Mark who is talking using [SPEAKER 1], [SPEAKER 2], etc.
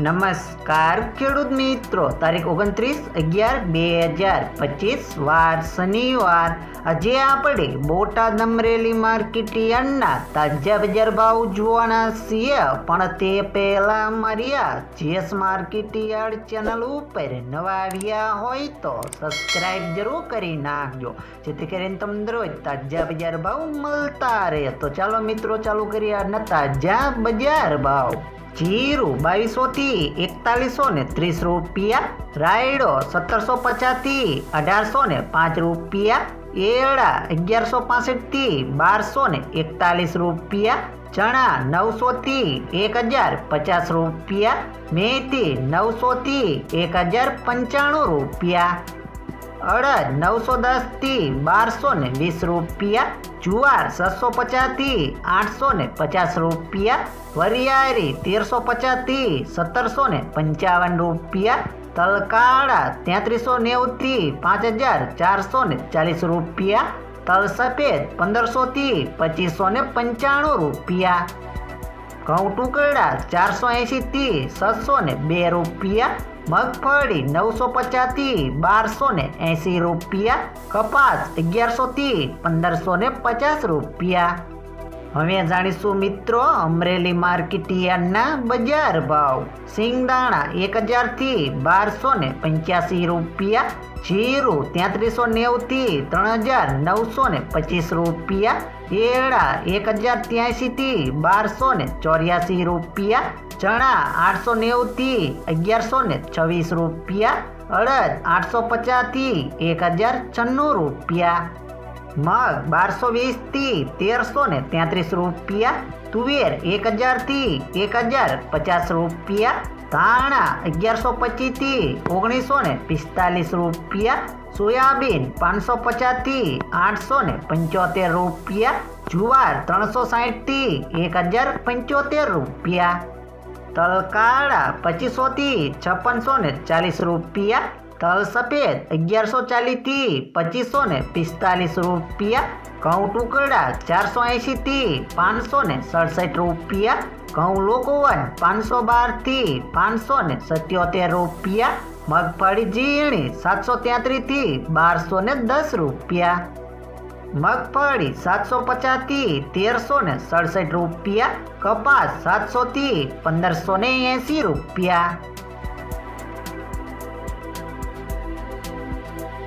[SPEAKER 1] નમસ્કાર ખેડૂત મિત્રો. તારીખ ઓગણત્રીસ અગિયાર બે હજાર પચીસ. વાર શનિવાર. આજે આપણે બોટાદ અમરેલી માર્કેટ તાજા બજાર ભાવ જોવાના છીએ. પણ તે પહેલાં માર્યા જીએસ માર્કેટ યાર્ડ ચેનલ ઉપર નવા આવ્યા હોય તો સબસ્ક્રાઈબ જરૂર કરી નાખજો. જેથી કરીને તમને રોજ તાજા બજાર ભાવ મળતા રહે. તો ચાલો મિત્રો, ચાલુ કરીએ આજના તાજા બજાર ભાવ. જીરું બાવીસોથી એકતાલીસો ને ત્રીસ રૂપિયા, રાયડો સત્તરસો પચાસથી અઢારસો ને પાંચ રૂપિયા એળા અગિયારસો પાસઠથી બારસો ને એકતાલીસ રૂપિયા, ચણા નવસોથી એક હજાર પચાસ રૂપિયા, મેથી નવસોથી એક હજાર પંચાણું રૂપિયા. અડદ નવસો દસથી બારસો ને વીસ રૂપિયા, જુવાર છસો પચાસથી આઠસો ને પચાસ રૂપિયા, વરિયાળી તેરસો પચાસથી સત્તરસો ને પંચાવન રૂપિયા, તલકાળા તેત્રીસો નેવું થી પાંચ હજાર ચારસો ને ચાલીસ રૂપિયા તલ સફેદ પંદરસો થી પચીસો ને પંચાણું રૂપિયા. ઘઉં ટુકડા ચારસો એંશી થી છસો ને બે રૂપિયા, મગફળી નવસો પચાસથી બારસો ને એંસી રૂપિયા, કપાસ અગિયારસો થી પંદરસો ને પચાસ રૂપિયા. હવે જાણીશું મિત્રો, અમરેલી માર્કેટિયાના બજાર ભાવ. સિંગદાણા એક હજારથી બારસો ને પંચ્યાસી રૂપિયા, જીરું તેત્રીસો નેવુંથી ત્રણ હજાર નવસો ને પચીસ રૂપિયા એળા એક હજાર ત્યાંશીથી બારસો ને ચોર્યાસી રૂપિયા, ચણા આઠસો નેવુંથી અગિયારસો ને છવ્વીસ રૂપિયા, અડદ આઠસો પચાસથી એક હજાર છન્નું રૂપિયા. મગ બારસો વીસથી તેરસો ને તેત્રીસ રૂપિયા, તુવેર એક હજારથી એક હજાર પચાસ રૂપિયા, ધાણા અગિયારસો પચીસથી ઓગણીસો ને પિસ્તાલીસ રૂપિયા, સોયાબીન પાંચસો પચાસથી આઠસો ને પંચોતેર રૂપિયા, જુવાર ત્રણસો સાહીઠથી એક હજાર પંચોતેર રૂપિયા, તલકાળા પચીસોથી છપ્પનસો ને ચાલીસ રૂપિયા તલ સફેદ અગિયારસો ચાલીસથી પચીસો ને પિસ્તાલીસ રૂપિયા, ઘઉં ટુકડા ચારસો એંશીથી પાંચસો ને સડસઠ રૂપિયા, ઘઉં લોકોવન પાંચસો બારથી પાંચસો ને સત્યોતેર રૂપિયા, મગફળી ઝીણી સાતસો ત્યાંત્રીસથી બારસો ને દસ રૂપિયા. મગફળી સાતસો પચાસથી તેરસો ને સડસઠ રૂપિયા, કપાસ સાતસોથી પંદરસો ને એંસી રૂપિયા.